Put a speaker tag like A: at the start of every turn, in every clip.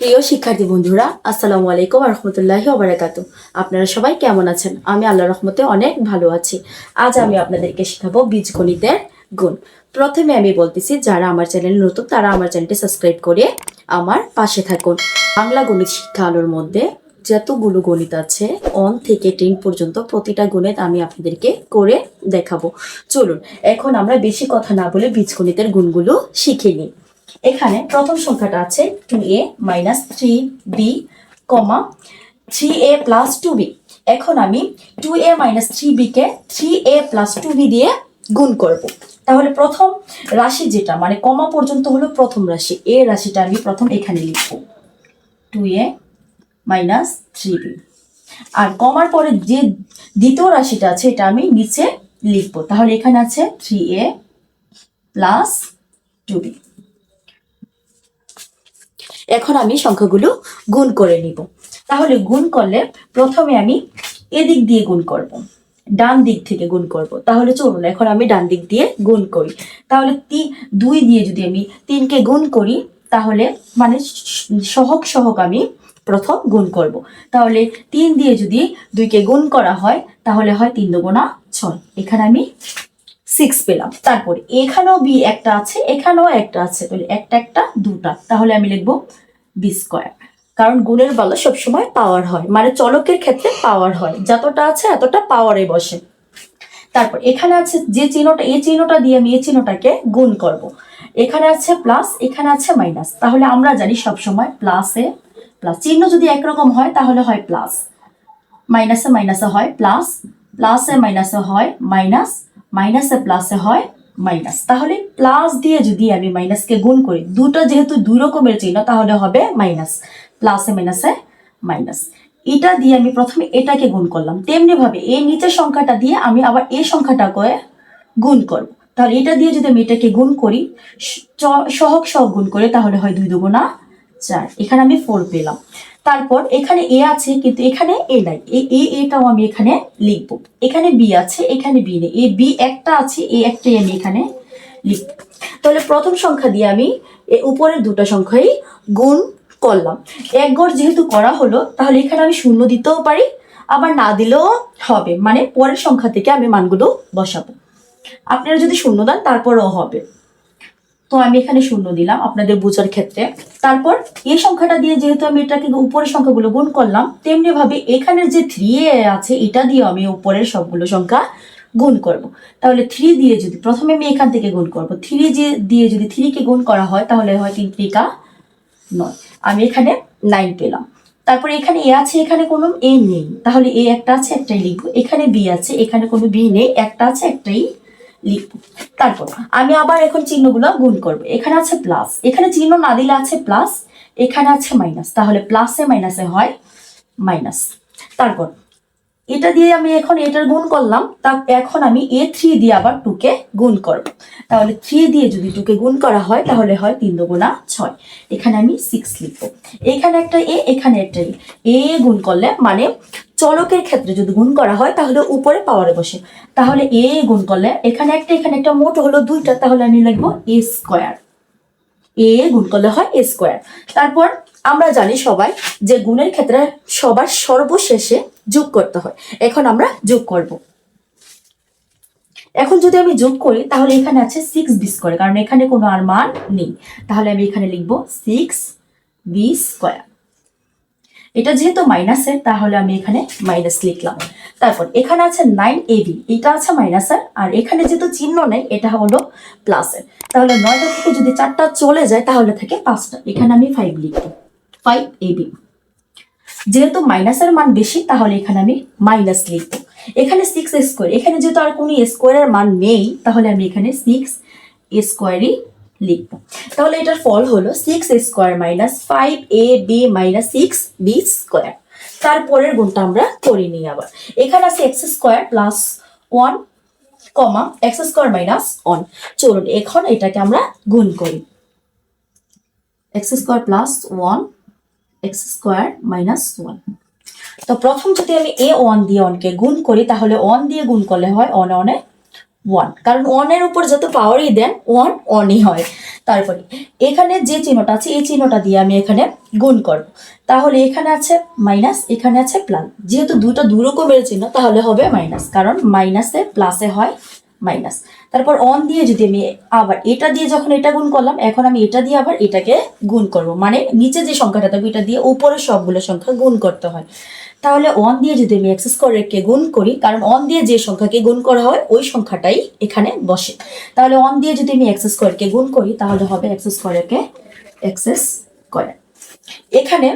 A: প্রিয় শিক্ষার্থী বন্ধুরা, আসসালামু আলাইকুম রহমতুল্লাহি ওবরাকাত আপনারা সবাই কেমন আছেন? আমি আল্লাহ রহমতে অনেক ভালো আছি। আজ আমি আপনাদেরকে শেখাবো বীজগণিতের গুণ। প্রথমে আমি বলতেছি, যারা আমার চ্যানেল নতুন, তারা আমার চ্যানেলটি সাবস্ক্রাইব করে আমার পাশে থাকুন। বাংলা গণিত শিক্ষা আলোর মধ্যে যতগুলো গণিত আছে, অন থেকে টেন পর্যন্ত প্রতিটা গণিত আমি আপনাদেরকে করে দেখাবো। চলুন, এখন আমরা বেশি কথা না বলে বীজগণিতের গুণগুলো শিখে নিই। এখানে প্রথম সংখ্যাটা আছে two A minus three B comma three A plus two B এখন আমি two A minus three bike three A plus two B দিয়ে গুণ করব। তাহলে প্রথম রাশি যেটা মানে কমা পর্যন্ত হলো প্রথম রাশি, এ রাশিটা আমি প্রথম এখানে লিখব। Two A minus three B আর কমার পরে যে দ্বিতীয় রাশিটা আছে, এটা আমি নিচে লিখব। তাহলে এখানে আছে three A plus two B এখন আমি সংখ্যাগুলো গুণ করে নিব। তাহলে গুণ করলে প্রথমে আমি এদিক দিয়ে গুণ করব, ডান দিক থেকে গুণ করব। তাহলে চলুন, এখন আমি ডান দিক দিয়ে গুণ করি। তাহলে তিন দুই দিয়ে যদি আমি তিনকে গুণ করি, তাহলে মানে সহক সহক আমি প্রথম গুণ করব। তাহলে তিন দিয়ে যদি দুইকে গুণ করা হয়, তাহলে হয় তিন দুগুণা ছয়। এখানে আমি সিক্স পেলাম। তারপরে এখানেও বি একটা আছে, এখানেও একটা আছে। তাহলে একটা একটা দুটা। তাহলে আমি লিখব বি স্কোয়ার কারণ গুণের বেলা সবসময় পাওয়ার হয়। মানে চলকের ক্ষেত্রে পাওয়ার হয়। যতটা আছে এতটা পাওয়ারে বসে। তারপর এখানে আছে যে চিহ্নটা, এই চিহ্নটা দিয়ে আমি এই চিহ্নটাকে গুণ করব। এখানে আছে প্লাস এখানে আছে মাইনাস তাহলে আমরা জানি সবসময় প্লাসে প্লাস চিহ্ন যদি একরকম হয়, তাহলে হয় প্লাস মাইনাসে মাইনাসে হয় প্লাস প্লাসে মাইনাসে হয় মাইনাস মাইনাসে প্লাসে হয় মাইনাস তাহলে প্লাস দিয়ে যদি আমি মাইনাসকে গুণ করি, দুটো যেহেতু দুই রকমের চিহ্ন, তাহলে হবে মাইনাস প্লাসে মাইনাসে মাইনাস এটা দিয়ে আমি প্রথমে এটাকে গুণ করলাম। তেমনি ভাবে এই নিচের সংখ্যাটা দিয়ে আমি আবার এই সংখ্যাটাকে গুণ করব। তাহলে এটা দিয়ে যদি আমি এটাকে গুণ করি, স- চ- সহগ সহগ গুণ করে তাহলে হয় দুই দুগুণা চার। এখানে আমি ফোর পেলাম। তারপর এখানে এ আছে, কিন্তু এখানে এ নাই। এ এটাও আমি এখানে লিখব। এখানে বি আছে, এখানে বি নেই। এ, বি একটা আছে, এ একটাই আমি এখানে লিখব। তাহলে প্রথম সংখ্যা দিয়ে আমি উপরের দুটো সংখ্যাই গুণ করলাম। এক গড় যেহেতু করা হলো, তাহলে এখানে আমি শূন্য দিতেও পারি, আবার না দিলেও হবে। মানে পরের সংখ্যা থেকে আমি মানগুলো বসাবো। আপনারা যদি শূন্য দেন, তারপরেও হবে। তো আমি এখানে শূন্য দিলাম আপনাদের বোঝার ক্ষেত্রে। তারপর এই সংখ্যাটা দিয়ে যেহেতু আমি এটাকে উপরের সংখ্যাগুলো গুণ করলাম তেমনি ভাবে এখানের যে থ্রি আছে, এটা দিয়ে আমি উপরের সবগুলো সংখ্যা গুণ করব। তাহলে থ্রি দিয়ে যদি, প্রথমে আমি এখান থেকে গুণ করব। থ্রি যে দিয়ে যদি থ্রিকে গুণ করা হয়, তাহলে হয় তিন ত্রিকা নয়। আমি এখানে নাইন পেলাম। তারপরে এখানে এ আছে, এখানে কোনো এ নেই। তাহলে এ একটা আছে, একটাই লিখব। এখানে বি আছে, এখানে কোনো বি নেই। একটা আছে, একটাই লিখব তারপর, আমি আবার এখন চিহ্নগুলো গুণ করব। এখানে আছে প্লাস এখানে চিহ্ন না দিলে আছে প্লাস এখানে আছে মাইনাস তাহলে প্লাসে মাইনাসে হয় মাইনাস তারপর এটা দিয়ে আমি এখন এটার গুণ করলাম, তা এখন আমি এ থ্রি দিয়ে আবার টুকে গুণ করব। তাহলে থ্রি দিয়ে যদি টুকে গুণ করা হয়, তাহলে হয় তিন দুগুণা ছয়। এখানে আমি সিক্স লিখব। এখানে একটা এ, এখানে একটা এ এ গুণ করলে মানে চলকের ক্ষেত্রে যদি গুণ করা হয়, তাহলে উপরে পাওয়ারে বসে। তাহলে এ গুণ করলে এখানে একটা এখানে একটা, মোট হলো দুইটা, তাহলে আমি লিখব এ স্কোয়ার এ গুণ করলে হয় এ স্কোয়ার তারপর আমরা জানি সবাই যে গুণের ক্ষেত্রে সবার সর্বশেষে যোগ করতে হয়। এখন আমরা যোগ করব। এখন যদি আমি যোগ করি, তাহলে এখানে আছে সিক্স বি স্কোয়ার কারণ এখানে কোনো আর মান নেই। তাহলে আমি এখানে লিখব সিক্স বি স্কোয়ার এটা যেহেতু মাইনাসের তাহলে আমি এখানে মাইনাস লিখলাম। তারপর এখানে আছে নাইন এ বি এটা আছে মাইনাসের আর এখানে যেহেতু চিহ্ন নেই, এটা হলো প্লাসের তাহলে নয়টা থেকে যদি চারটা চলে যায়, তাহলে থেকে পাঁচটা। এখানে আমি ফাইভ লিখব। ফাইভ এ বি যেহেতু মাইনাসের মান বেশি, তাহলে এখানে আমি মাইনাস লিখব। এখানে সিক্স স্কোয়ার এখানে যেহেতু আর কোনো স্কোয়ারের মান নেই, তাহলে আমি এখানে সিক্স স্কোয়ারই লিখব। তাহলে এটার ফল হলো six square minus five A B minus six B square তারপরের গুণটা আমরা করি নিই আবার। এখানে আছে X square plus one comma X square minus one চলুন, এখন এটাকে আমরা গুণ করি। X square plus one X square minus one তো প্রথম যদি আমি এ ওয়ান দিয়ে ওয়ানকে গুণ করি, তাহলে ওয়ান দিয়ে গুণ করলে হয় অনে অনে ওয়ান কারণ ওয়ানের উপর যত পাওয়ারই দেন ওয়ান অনই হয়। তারপরে, এখানে যে চিহ্নটা আছে, এই চিহ্নটা দিয়ে আমি এখানে গুণ করব। তাহলে এখানে আছে মাইনাস এখানে আছে প্লাস যেহেতু দুটো দু রকমের চিহ্ন, তাহলে হবে মাইনাস কারণ মাইনাসে প্লাসে হয় মাইনাস তারপর অন দিয়ে যদি আমি আবার এটা দিয়ে যখন এটা গুণ করলাম, এখন আমি এটা দিয়ে আবার এটাকে গুণ করব। মানে নিচে যে সংখ্যাটা থাকবে, এটা দিয়ে উপরের সবগুলো সংখ্যা গুণ করতে হয়। তাহলে অন দিয়ে যদি আমি এক্স স্কোয়ারকে গুণ করি, কারণ অন দিয়ে যে সংখ্যাকে গুণ করা হয়, ওই সংখ্যাটাই এখানে বসে। তাহলে অন দিয়ে যদি আমি এক্স স্কোয়ারকে গুণ করি, তাহলে হবে এক্স স্কোয়ারকে এক্স স্কোয়ার এখানে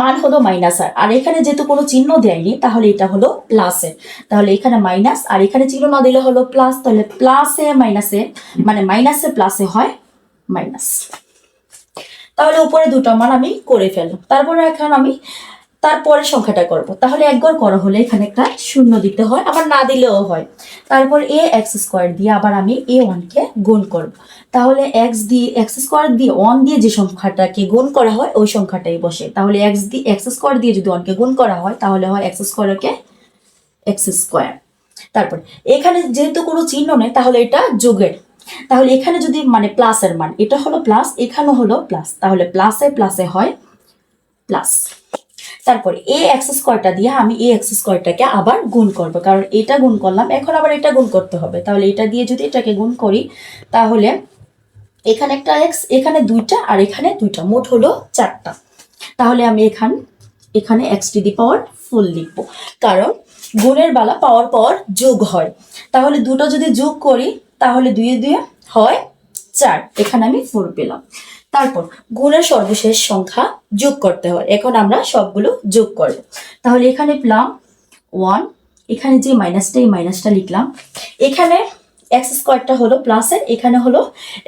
A: মান হলো মাইনাস আর আর এখানে যেহেতু কোনো চিহ্ন দেয়নি, তাহলে এটা হলো প্লাসের তাহলে এখানে মাইনাস আর এখানে চিহ্ন না দিলে হলো প্লাস তাহলে প্লাসে মাইনাসে মানে মাইনাসে প্লাসে হয় মাইনাস তাহলে উপরে দুটো মান আমি করে ফেললাম। তারপরে এখন আমি তারপরে সংখ্যাটা করব। তাহলে একবার করা হলে এখানে একটা শূন্য দিতে হয়, আবার না দিলেও হয়। তারপর এ এক্স স্কোয়ার দিয়ে আবার আমি এ ওয়ানকে গুণ করব। তাহলে এক্স দিয়ে, এক্স স্কোয়ার দিয়ে ওয়ান দিয়ে যে সংখ্যাটাকে গুণ করা হয়, ওই সংখ্যাটাই বসে। তাহলে এক্স দিয়ে, এক্স স্কোয়ার দিয়ে যদি ওয়ানকে গুণ করা হয়, তাহলে হয় এক্স স্কোয়ারকে এক্স স্কোয়ার। তারপর এখানে যেহেতু কোনো চিহ্ন নেই, তাহলে এটা যোগের। তাহলে এখানে যদি মানে প্লাসের মান, এটা হলো প্লাস এখানে হলো প্লাস। তাহলে প্লাসে প্লাসে হয় প্লাস। তারপরে এ এক্স স্কোয়ারটা দিয়ে আমি এ এক্স স্কোয়ারটাকে আবার গুণ করব। কারণ এটা গুণ করলাম, এখন আবার এটা গুণ করতে হবে। তাহলে এটা দিয়ে যদি এটাকে গুণ করি, তাহলে এখানে একটা এক্স এখানে দুইটা আর এখানে দুইটা। মোট হলো চারটা। তাহলে আমি এখান, এখানে এক্স টু দি পাওয়ার ফুল লিখব। কারণ গুণের বালা পাওয়ার পাওয়ার যোগ হয়। তাহলে দুটো যদি যোগ করি, তাহলে দুয়ে দুয়ে হয় চার। এখানে আমি ফোর পেলাম। তারপর গুণের সর্বশেষ সংখ্যা যোগ করতে হয়। এখন আমরা সবগুলো যোগ করব তাহলে এখানে পেলাম ওয়ান এখানে যে মাইনাসটা এই মাইনাসটা লিখলাম। এখানে এক্স স্কোয়ারটা হলো প্লাসের এখানে হলো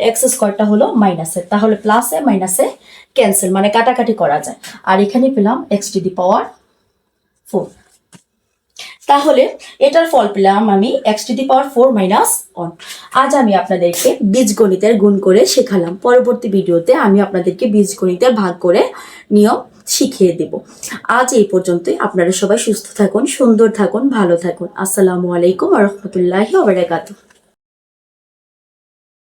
A: এক্স স্কোয়ারটা হলো মাইনাসের তাহলে প্লাসে মাইনাসে ক্যান্সেল মানে কাটাকাটি করা যায়। আর এখানে পেলাম X to the power four তাহলে এটার ফল পেলাম আমি X to the power four minus one আজ আমি আপনাদেরকে বীজগণিতের গুণ করে শেখালাম। পরবর্তী ভিডিওতে আমি আপনাদেরকে বীজগণিতের ভাগ করে নিয়ম শিখিয়ে দেব। আজ এই পর্যন্তই। আপনারা সবাই সুস্থ থাকুন, সুন্দর থাকুন, ভালো থাকুন। আসসালামু আলাইকুম রহমতুল্লাহি ওবরাকাতুহ